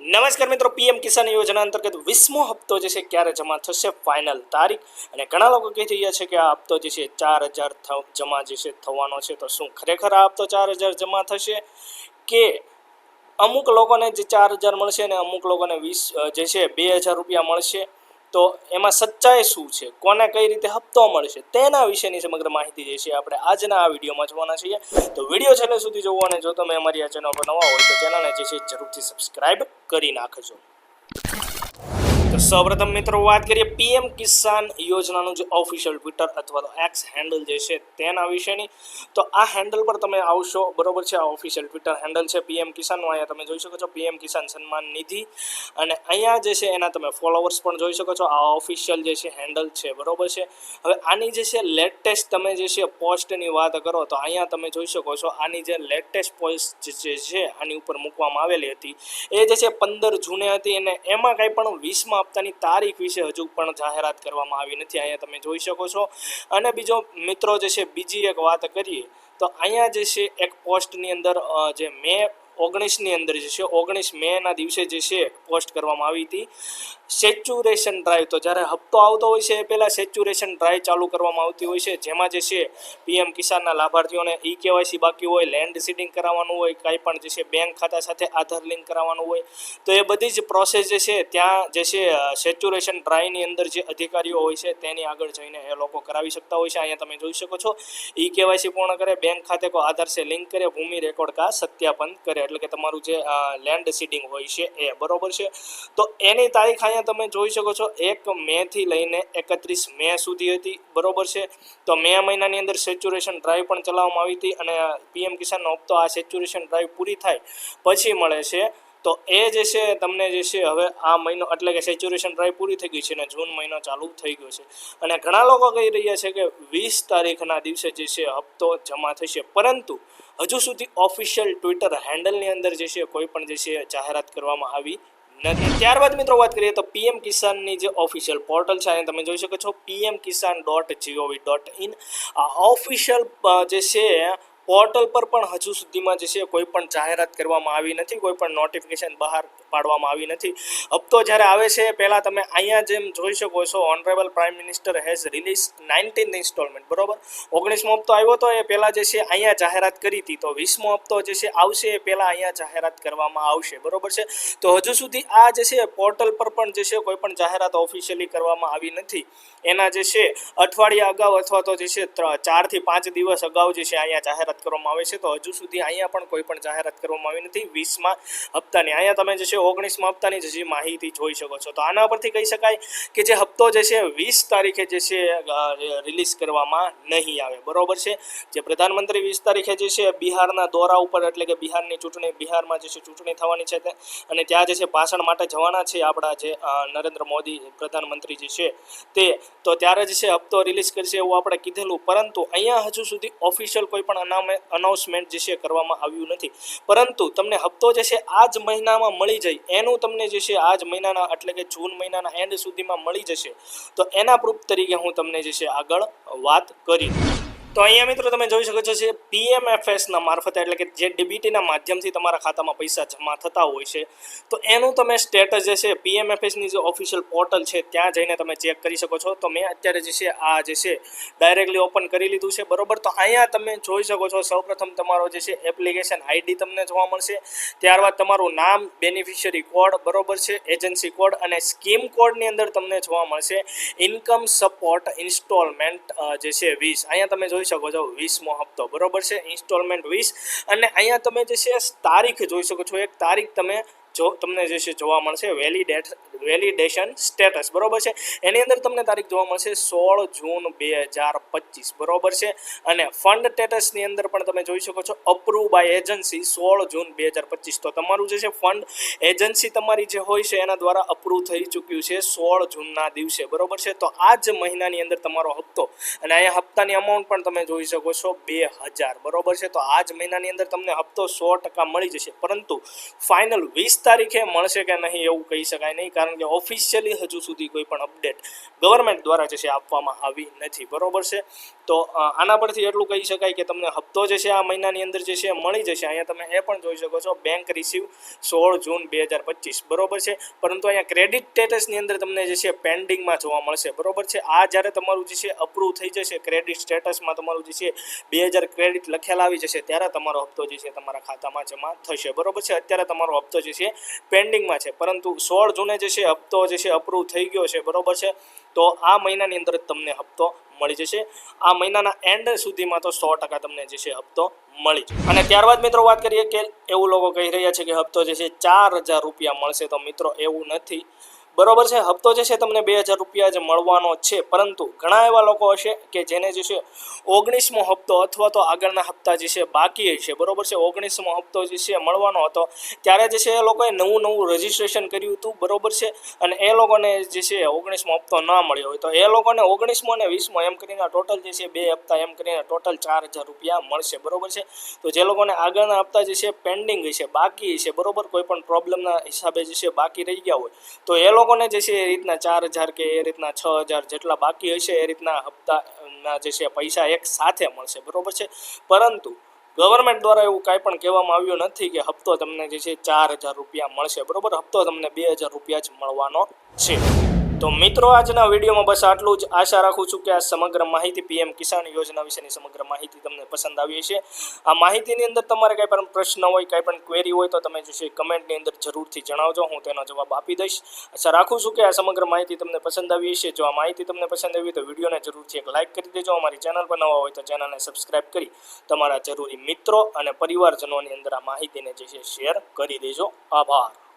નમસ્કાર મિત્રો, પીએમ કિસાન યોજના અંતર્ગત વીસમો હપ્તો જે છે ક્યારે જમા થશે? ફાઇનલ તારીખ. અને ઘણા લોકો કહી રહ્યા છે કે આ હપ્તો જે છે ચાર હજાર જમા જે છે થવાનો છે. તો શું ખરેખર આ હપ્તો ચાર હજાર જમા થશે? કે અમુક લોકોને જે ચાર હજાર મળશે અને અમુક લોકોને વીસ જે છે બે હજાર રૂપિયા મળશે? તો એમાં સચ્ચાઈ શું છે? કોને કઈ રીતે હપ્તો મળશે? તેના વિશેની સમગ્ર માહિતી જે છે આપણે આજના આ વિડીયોમાં જોવાના છીએ. તો વીડિયો છેલ્લે સુધી જોવો અને જો તમે અમારી આ ચેનલ પર નવા હોય તો ચેનલને જે છે જરૂરથી સબસ્ક્રાઈબ કરી નાખજો. તો સૌપ્રથમ મિત્રો વાત કરીએ પીએમ કિસાન યોજનાનું જે ઓફિશિયલ ટ્વિટર અથવા તો એક્સ હેન્ડલ જે છે તેના વિશેની. તો આ હેન્ડલ પર તમે આવશો, બરોબર છે? આ ઓફિશિયલ ટ્વિટર હેન્ડલ છે પીએમ કિસાનનું. અહીંયા તમે જોઈ શકો છો પીએમ કિસાન સન્માન નિધિ. અને અહીંયા જે છે એના તમે ફોલોવર્સ પણ જોઈ શકો છો. આ ઓફિશિયલ જે છે હેન્ડલ છે, બરોબર છે? હવે આની જે છે લેટેસ્ટ તમે જે છે પોસ્ટની વાત કરો, તો અહીંયા તમે જોઈ શકો છો આની જે લેટેસ્ટ પોસ્ટ જે છે આની ઉપર મૂકવામાં આવેલી હતી. એ જે છે પંદર જૂને હતી અને એમાં કાંઈ પણ વીસમાં હપ્તાની તારીખ વિશે હજુ પણ જાહેરાત કરવામાં આવી નથી. અહીંયા તમે જોઈ શકો છો. અને બીજો મિત્રો જે છે, બીજી એક વાત કરીએ, તો અહીંયા જે છે, એક પોસ્ટની અંદર જે મે ઓગણીસની અંદર જે છે, ઓગણીસ મેના દિવસે જે છે પોસ્ટ કરવામાં આવી હતી. Saturation drive. તો જ્યારે હપ્તો આવતો હોય છે એ પહેલાં સેચ્યુરેશન ડ્રાઈવ ચાલુ કરવામાં આવતી હોય છે. જેમાં જે છે, પીએમ કિસાનના લાભાર્થીઓને ઈ કેવાયસી બાકી હોય, લેન્ડ સીડિંગ કરાવવાનું હોય, કાંઈ પણ જે છે, બેંક ખાતા સાથે આધાર લિંક કરાવવાનું હોય. તો એ બધી જ પ્રોસેસ જે છે, ત્યાં જે છે સેચ્યુરેશન ડ્રાઈવની અંદર જે અધિકારીઓ હોય છે, તેની આગળ જઈને એ લોકો કરાવી શકતા હોય છે. અહીંયા તમે જોઈ શકો છો. ઈ કેવાયસી પૂર્ણ કરે, બેંક ખાતે કો આધાર સે લિંક કરે, ભૂમિ રેકોર્ડ કા સત્યાપન કરે. એટલે કે તમારું જે લેન્ડ સીડિંગ હોય છે એ બરોબર છે. તો એની તારીખ અહીંયા તમે જોઈ શકો છો, એક મે થી લઈને એકત્રીસ મે સુધી હતી, બરોબર છે? તો મે મહિનાની અંદર સેચ્યુરેશન ડ્રાઈવ પણ ચલાવવામાં આવી હતી અને પીએમ કિસાનનો હપ્તો આ સેચ્યુરેશન ડ્રાઈવ પૂરી થાય, પછી મળે છે. તો એ જે છે, તમને જે છે, હવે આ મહિનો એટલે કે સેચ્યુરેશન ડ્રાઈવ પૂરી થઈ ગઈ છે અને જૂન મહિનો ચાલુ થઈ ગયો છે. અને ઘણા લોકો કહી રહ્યા છે કે વીસ તારીખના દિવસે જે છે, હપ્તો જમા થશે. પરંતુ હજુ સુધી ઓફિશિયલ ટ્વિટર હેન્ડલની અંદર જે છે, કોઈ પણ જે છે, જાહેરાત કરવામાં આવી નથી. ત્યારબાદ મિત્રો વાત કરીએ તો પીએમ કિસાનની જે ઓફિશિયલ પોર્ટલ છે તમે જોઈ શકો છો PM Kisan dot G O V dot in official જે છે પોર્ટલ પર પણ હજુ સુધીમાં જે છે કોઈ પણ જાહેરાત કરવામાં આવી નથી, કોઈ પણ નોટિફિકેશન બહાર પાડવામાં આવી નથી. હપ્તો જ્યારે આવે છે, પહેલાં તમે અહીંયા જેમ જોઈ શકો છો honourable prime minister has release nineteen instalment બરોબર? ઓગણીસમો હપ્તો આવ્યો હતો એ પહેલાં જે છે અહીંયા જાહેરાત કરી હતી. તો વીસમો હપ્તો જે છે આવશે એ પહેલાં અહીંયા જાહેરાત કરવામાં આવશે, બરોબર છે? તો હજુ સુધી આ જે છે પોર્ટલ પર પણ જે છે કોઈ પણ જાહેરાત ઓફિશિયલી કરવામાં આવી નથી. એના જે છે અઠવાડિયા અગાઉ અથવા તો જે છે ચારથી પાંચ દિવસ અગાઉ જે છે અહીંયા જાહેરાત કરવામાં આવે છે. તો હજુ સુધી અહીંયા પણ કોઈ પણ જાહેરાત કરવામાં આવી નથી. વીસમાં હપ્તાની, અહીંયા તમે જે છે ઓગણીસમાં હપ્તાની જે માહિતી જોઈ શકો છો. તો આના પરથી કહી શકાય કે જે હપ્તો જે છે વીસ તારીખે જે છે રિલીઝ કરવામાં નહીં આવે. બરોબર છે? જે પ્રધાનમંત્રી વીસ તારીખે જે છે બિહારના દોરા ઉપર, એટલે કે બિહારની ચૂંટણી, બિહારમાં જે છે ચૂંટણી થવાની છે અને ત્યાં જે છે ભાષણ માટે જવાના છે આપણા જે નરેન્દ્ર મોદી પ્રધાનમંત્રી જે છે તે, તો ત્યારે જે છે હપ્તો રિલીઝ કરશે એવું આપણે કીધેલું. પરંતુ અહીંયા હજુ સુધી ઓફિશિયલ કોઈ પણ અનામે અનાઉન્સમેન્ટ જે છે કરવામાં આવ્યું નથી. પરંતુ તમને હપ્તો જે છે આ જ મહિનામાં મળી જાય, એનું તમને જે છે આ જ મહિનાના એટલે કે જૂન મહિનાના એન્ડ સુધીમાં મળી જશે. તો એના પ્રૂફ તરીકે હું તમને જે છે આગળ વાત કરી. તો અહીંયા મિત્રો તમે જોઈ શકો છો જે પીએમએફએસના મારફતે એટલે કે જે ડીબીટીના માધ્યમથી તમારા ખાતામાં પૈસા જમા થતા હોય છે, તો એનું તમે સ્ટેટસ જે છે પીએમએફએસની જે ઓફિશિયલ પોર્ટલ છે, ત્યાં જઈને તમે ચેક કરી શકો છો. તો મેં અત્યારે જે છે, આ જે છે ડાયરેક્ટલી ઓપન કરી લીધું છે, બરોબર? તો અહીંયા તમે જોઈ શકો છો, સૌપ્રથમ તમારો જે છે એપ્લિકેશન આઈડી તમને જોવા મળશે. ત્યારબાદ તમારું નામ બેનિફિશિયરી કોડ બરોબર છે એજન્સી કોડ અને સ્કીમ કોડની અંદર તમને જોવા મળશે. ઇન્કમ સપોર્ટ ઇન્સ્ટોલમેન્ટ જે છે, વીસ. અહીંયા તમે જોઈ શકો છો વીસમો હપ્તો, બરોબર છે? ઇન્સ્ટોલમેન્ટ વીસ. અને અહીંયા તમે જે છે તારીખ જોઈ શકો છો. એક તારીખ તમે જો તમને જે છે જોવા મળશે વેલિડેટ વેલિડેશન સ્ટેટસ બરોબર છે? એની અંદર તમને તારીખ જોવા મળશે સોળ જૂન બે હજાર પચીસ, બરોબર છે? અને ફંડ સ્ટેટસની અંદર પણ તમે જોઈ શકો છો અપ્રુવ બાય એજન્સી સોળ જૂન બે હજાર પચીસ. તો તમારું જે છે ફંડ એજન્સી તમારી જે હોય છે, એના દ્વારા અપ્રૂવ થઈ ચૂક્યું છે સોળ જૂનના દિવસે, બરોબર છે? તો આ જ મહિનાની અંદર તમારો હપ્તો અને અહીંયા હપ્તાની અમાઉન્ટ પણ તમે જોઈ શકો છો બે હજાર બરોબર છે? તો આ જ મહિનાની અંદર તમને હપ્તો સો ટકા મળી જશે. પરંતુ ફાઇનલ વીસ તારીખે મળશે કે નહીં એવું કહી શકાય નહીં, કારણ કે ઓફિશિયલી હજુ સુધી કોઈ પણ અપડેટ ગવર્મેન્ટ દ્વારા જે છે આપવામાં આવી નથી. બરોબર છે? તો આના પરથી એટલું કહી શકાય કે તમને હપ્તો જે છે આ મહિનાની અંદર જે છે મળી જશે. અહીંયા તમે એ પણ જોઈ શકો છો બેંક રિસીવ સોળ જૂન બે હજાર પચીસ. બરોબર છે? પરંતુ અહીંયા ક્રેડિટ સ્ટેટસની અંદર તમને જે છે પેન્ડિંગમાં જોવા મળશે. બરોબર છે? આ જ્યારે તમારું જે છે અપ્રૂવ થઈ જશે ક્રેડિટ સ્ટેટસમાં તમારું જે છે બે હજાર ક્રેડિટ લખેલા આવી જશે, ત્યારે તમારો હપ્તો જે છે તમારા ખાતામાં જમા થશે. બરોબર છે? અત્યારે તમારો હપ્તો જે છે પેન્ડિંગમાં છે. પરંતુ સોળ જૂને જે છે, હપ્તો જે છે અપ્રૂવ થઈ ગયો છે, બરોબર છે? તો આ મહિનાની અંદર જ તમને હપ્તો મળી જશે. આ મહિનાના એન્ડ સુધીમાં તો સો ટકા તમને જે છે, હપ્તો મળી જશે. અને ત્યારબાદ મિત્રો વાત કરીએ કે એવું લોકો કહી રહ્યા છે કે હપ્તો જે છે, ચાર હજાર રૂપિયા મળશે. તો મિત્રો, એવું નથી. બરોબર છે? હપ્તો જે છે તમને બે હજાર રૂપિયા જ મળવાનો છે. પરંતુ ઘણા એવા લોકો હશે કે જેને જે છે ઓગણીસમો હપ્તો અથવા તો આગળના હપ્તા જે છે બાકી હશે બરોબર છે? ઓગણીસમો હપ્તો જે છે મળવાનો હતો. ત્યારે જે છે એ લોકોએ નવું નવું રજીસ્ટ્રેશન કર્યું હતું. બરોબર છે? અને એ લોકોને જે છે ઓગણીસમો હપ્તો ના મળ્યો હોય તો એ લોકોને ઓગણીસમો અને વીસમો એમ કરીને ટોટલ જે છે બે હપ્તા એમ કરીને ટોટલ ચાર હજાર રૂપિયા મળશે. બરોબર છે? તો જે લોકોને આગળના હપ્તા જે છે પેન્ડિંગ હશે બાકી હશે બરોબર? કોઈ પણ પ્રોબ્લેમના હિસાબે જે છે બાકી રહી ગયા હોય તો એ લોકોને જે છે એ રીતના ચાર હજાર કે એ રીતના છ હજાર જેટલા બાકી હશે, એ રીતના હપ્તાના જે છે પૈસા એક સાથે મળશે, બરાબર છે? પરંતુ ગવર્મેન્ટ દ્વારા એવું કાંઈ પણ કહેવામાં આવ્યું નથી કે હપ્તો તમને જે છે ચાર હજાર રૂપિયા મળશે, બરાબર? હપ્તો તમને બે હજાર રૂપિયા જ મળવાનો છે. તો મિત્રો, આજના વિડીયોમાં બસ આટલું જ. આશા રાખું છું કે આ સમગ્ર માહિતી પીએમ કિસાન યોજના વિશેની સમગ્ર માહિતી તમને પસંદ આવી હશે. આ માહિતીની અંદર તમારે કાંઈ પણ પ્રશ્ન હોય, કંઈ પણ ક્વેરી હોય, તો તમે જે છે કમેન્ટની અંદર જરૂરથી જણાવજો. હું તેનો જવાબ આપી દઈશ. આશા રાખું છું કે આ સમગ્ર માહિતી તમને પસંદ આવી હશે. જો આ માહિતી તમને પસંદ આવી તો વિડીયોને જરૂરથી એક લાઇક કરી દેજો. અમારી ચેનલ પર નવા હોય તો ચેનલને સબસ્ક્રાઇબ કરી તમારા જરૂરી મિત્રો અને પરિવારજનોની અંદર આ માહિતીને જે છે, શેર કરી દેજો. આભાર.